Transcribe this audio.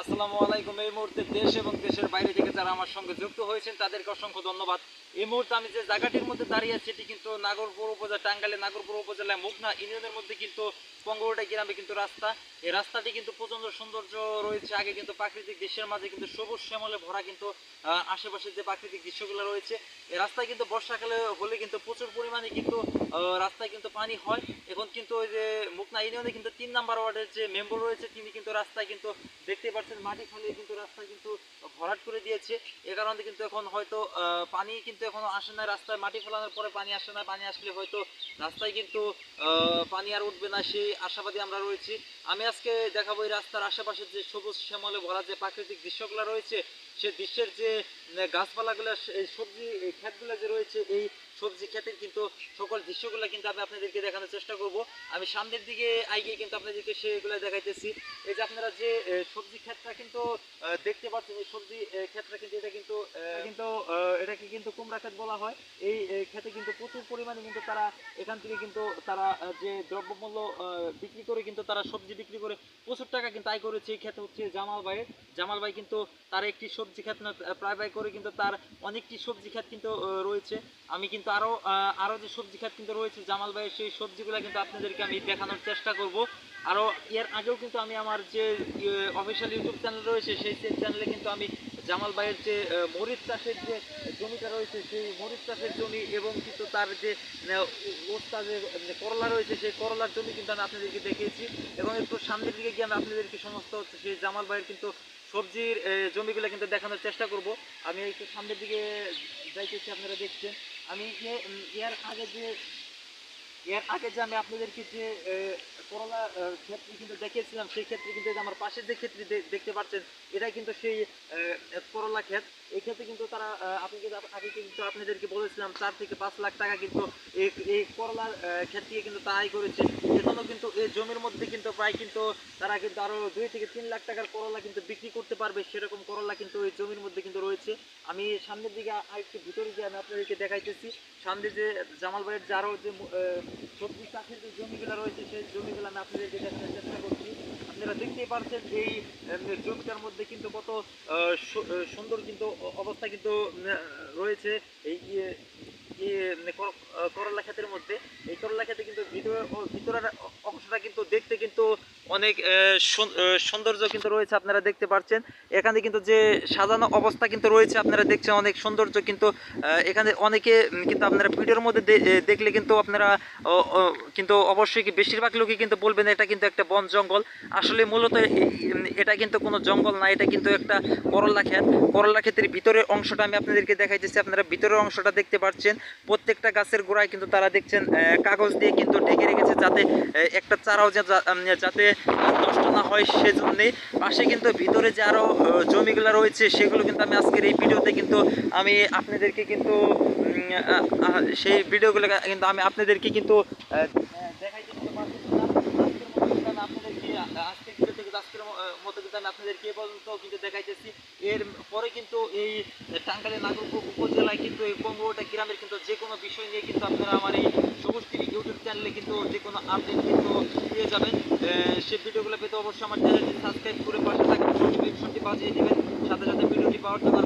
আসসালামু আলাইকুম। এই মুহূর্তে দেশ এবং দেশের বাইরে থেকে যারা আমার সঙ্গে যুক্ত হয়েছেন, তাদেরকে অসংখ্য ধন্যবাদ। এই মুহূর্তে আমি যে জায়গাটির মধ্যে দাঁড়িয়ে আছি, এটি কিন্তু নাগরপুর উপজেলা, টাঙ্গাইলে নাগরপুর উপজেলায় মুগনা ইউনিয়নের মধ্যে কিন্তু পঙ্গরটা গ্রামে কিন্তু রাস্তা। এই রাস্তাটি কিন্তু প্রচণ্ড সৌন্দর্য রয়েছে। আগে কিন্তু প্রাকৃতিক দৃশ্যের মাঝে কিন্তু সবুজ শ্যামলে ভরা কিন্তু আশেপাশে যে প্রাকৃতিক দৃশ্যগুলো রয়েছে, এই রাস্তায় কিন্তু বর্ষাকালে হলে কিন্তু প্রচুর পরিমাণে কিন্তু রাস্তায় কিন্তু পানি হয়। এখন কিন্তু ওই যে মুকনা ইউনিয়নে কিন্তু তিন নাম্বার ওয়ার্ডের যে মেম্বার রয়েছে, তিনি কিন্তু রাস্তায় কিন্তু দেখতে পাচ্ছেন। মাটি ফেলে কিন্তু রাস্তা কিন্তু ভরাট করে দিয়েছে। এ কারণে কিন্তু এখন হয়তো পানি কিন্তু এখনও আসে না রাস্তায়। মাটি ফেলানোর পরে পানি আসে না, পানি আসলে হয়তো রাস্তায় কিন্তু পানি আর উঠবে না, সেই আশাবাদী আমরা রয়েছি। আমি আজকে দেখাবো এই রাস্তার আশেপাশে যে সবুজ শ্যামলে ভরা যে প্রাকৃতিক দৃশ্যগুলো রয়েছে, সে দৃশ্যের যে গাছপালাগুলো, এই সবজি ক্ষেতগুলো যে রয়েছে, এই সবজি ক্ষেতের কিন্তু সকল দৃশ্যগুলো কিন্তু আমি আপনাদেরকে দেখানোর চেষ্টা করব। আমি সামনের দিকে আইগিয়ে কিন্তু আপনাদেরকে সেগুলো দেখাইতেছি। এই যে আপনারা যে সবজি ক্ষেতটা কিন্তু দেখতে পাচ্ছেন, এই সবজি ক্ষেতটা কিন্তু, এটা কিন্তু কিন্তু এটাকে কিন্তু কুমড়া ক্ষেত বলা হয়। এই ক্ষেতে কিন্তু প্রচুর পরিমাণে কিন্তু তারা এখান থেকে কিন্তু তারা যে দ্রব্যমূল্য বিক্রি করে কিন্তু তারা সবজি বিক্রি করে, প্রচুর টাকা কিন্তু আয় করেছে এই ক্ষেত হচ্ছে জামাল ভাইয়ের। জামাল ভাই কিন্তু তার একটি সবজি ক্ষেত প্রায় ব্যয় করে কিন্তু তার অনেকটি সবজি ক্ষেত কিন্তু রয়েছে। আমি কিন্তু আরও আরও যে সবজি ক্ষেত কিন্তু রয়েছে জামাল ভাইয়ের, সেই সবজিগুলো কিন্তু আপনাদেরকে আমি দেখানোর চেষ্টা করব। আরও এর আগেও কিন্তু আমি আমার যে অফিসিয়াল ইউটিউব চ্যানেল রয়েছে, সেই চ্যানেলে কিন্তু আমি জামাল ভাইয়ের যে মরিচ চাষের যে জমিটা রয়েছে, সেই মরিচ চাষের জমি এবং কিন্তু তার যে ওস্তা যে করলা রয়েছে, সেই করলার জমি কিন্তু আমি আপনাদেরকে দেখিয়েছি এবং একটু সামনের দিকে গিয়ে আমি আপনাদেরকে সমস্ত সেই জামাল ভাইয়ের কিন্তু সবজির জমিগুলো কিন্তু দেখানোর চেষ্টা করব। আমি একটু সামনের দিকে যাইতেছি, আপনারা দেখছেন। আমি যে এর আগে যে এর আগে যে আমি আপনাদেরকে যে করলা ক্ষেত্রে কিন্তু দেখিয়েছিলাম সেই ক্ষেত্রে কিন্তু আমার পাশের যে ক্ষেত্রে দেখতে পাচ্ছেন এটা কিন্তু সেই করলা ক্ষেত। এই ক্ষেত্রে কিন্তু তারা আপনি কিন্তু আগে কিন্তু আপনাদেরকে বলেছিলাম চার থেকে পাঁচ লাখ টাকা কিন্তু এই আহ, ক্ষেত থেকে কিন্তু আয় করেছে। এখনও কিন্তু এই জমির মধ্যে কিন্তু প্রায় কিন্তু তারা কিন্তু আরও দুই থেকে তিন লাখ টাকার করলা কিন্তু বিক্রি করতে পারবে সেরকম করলা কিন্তু এই জমির মধ্যে কিন্তু রয়েছে। আমি সামনের দিকে আর একটু ভিতরে গিয়ে আমি আপনাদেরকে দেখাইতেছি। সামনে যে জামাল ভাইয়ের যে আরও যে সবজি চাষের যে জমিগুলো রয়েছে, সেই জমিগুলো আমি আপনাদেরকে দেখানোর চেষ্টা করছি। আপনারা দেখতেই পারছেন যে এই জমিটার মধ্যে কিন্তু কত সুন্দর কিন্তু অবস্থা কিন্তু রয়েছে। এই করলা ক্ষেতের মধ্যে। এই করলা ক্ষেতে কিন্তু ভিতরে ভিতরের অংশটা কিন্তু দেখতে কিন্তু অনেক সৌন্দর্য কিন্তু রয়েছে আপনারা দেখতে পাচ্ছেন এখানে কিন্তু যে সাজানো অবস্থা কিন্তু রয়েছে আপনারা দেখছেন, অনেক সৌন্দর্য কিন্তু এখানে অনেকে কিন্তু আপনারা ভিডিওর মধ্যে দেখলে কিন্তু আপনারা কিন্তু অবশ্যই কি বেশিরভাগ লোকই কিন্তু বলবেন এটা কিন্তু একটা বন জঙ্গল। আসলে মূলত এটা কিন্তু কোনো জঙ্গল না, এটা কিন্তু একটা করলা ক্ষেত। করলা ক্ষেতের ভিতরের অংশটা আমি আপনাদেরকে দেখাইতেছি, আপনারা ভিতরের অংশটা দেখতে পাচ্ছেন প্রত্যেকটা গাছের গোড়ায় কিন্তু তারা দেখছেন কাগজ দিয়ে কিন্তু ঢেকে রেখেছে যাতে একটা চারাও যাতে নষ্ট না হয় সেজন্যে। পাশে কিন্তু ভিতরে যে আরও আহ, জমিগুলো রয়েছে সেগুলো কিন্তু আমি আজকের এই ভিডিওতে কিন্তু আমি আপনাদেরকে কিন্তু সেই ভিডিওগুলো কিন্তু আমি আপনাদেরকে কিন্তু আজকের দেখাইতেছি। এর পরে কিন্তু এই উপজেলায় কিন্তু গ্রামের কিন্তু যে কোনো বিষয় নিয়ে কিন্তু আপনারা আমার এই টিভি ইউটিউব চ্যানেলে কিন্তু যে কোনো আপডেট কিন্তু সেই ভিডিওগুলো পেতে অবশ্যই আমার চ্যানেলটি সাবস্ক্রাইব করে পাশে থাকা নোটিফিকেশনটি বাজিয়ে দেবেন। সাথে সাথে ভিডিওটি পাওয়ার জন্য